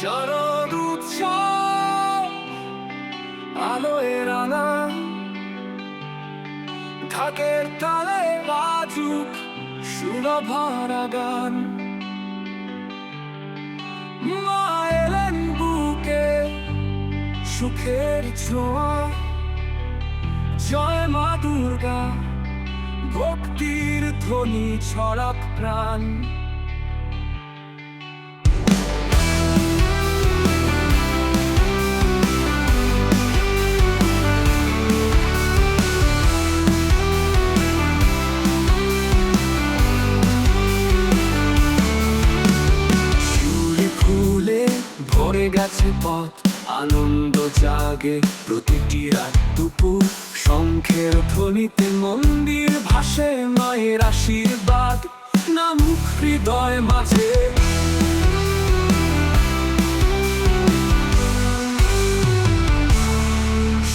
শরৎ উৎসব আলোয় রাঙা ঢাকের বাজুক সুরভরা বুকে সুখের ছোঁয়া। জয় মা দুর্গা, ভক্তির ধ্বনি ছড়াক প্রাণ। ভরে গেছে পথ, আনন্দ জাগে প্রতিটি রাত দুপুর। শঙ্খের ধ্বনিতে মন্দির ভাসে, মায়ের আশীর্বাদ নামুক হৃদয় মাঝে।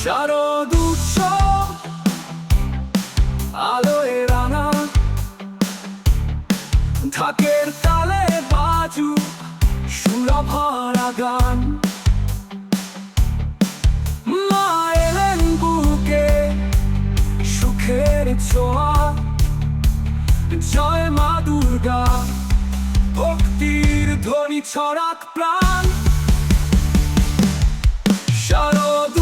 শারদ উৎসব, আলোয় রাঙা, ঢাকের তালে বাজু। সুরভরা গান। বুকে সুখের মা ভক্তির ছড়াক প্রাণ। শারদ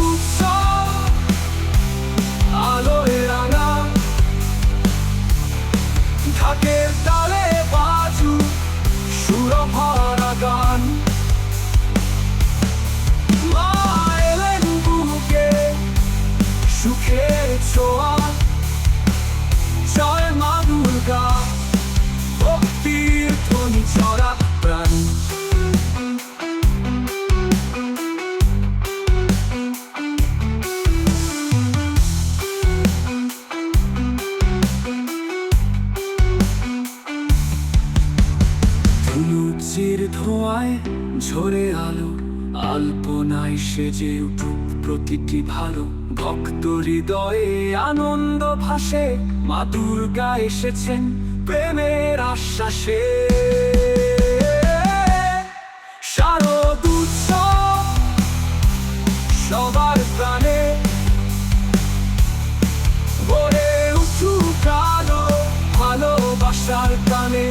লুচির ধোঁয়ায় ঝরে আলো, আলপনায় সেজে উঠুক প্রতিটি ভালো। ভক্ত হৃদয়ে আনন্দ ভাসে, মা দুর্গা এসেছেন প্রেমের আশ্বাসে। শারদ উৎসব সবার প্রাণে ভরে উঠুক আলো, ভালোবাসার গানে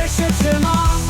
এসেছে মা আনন্দ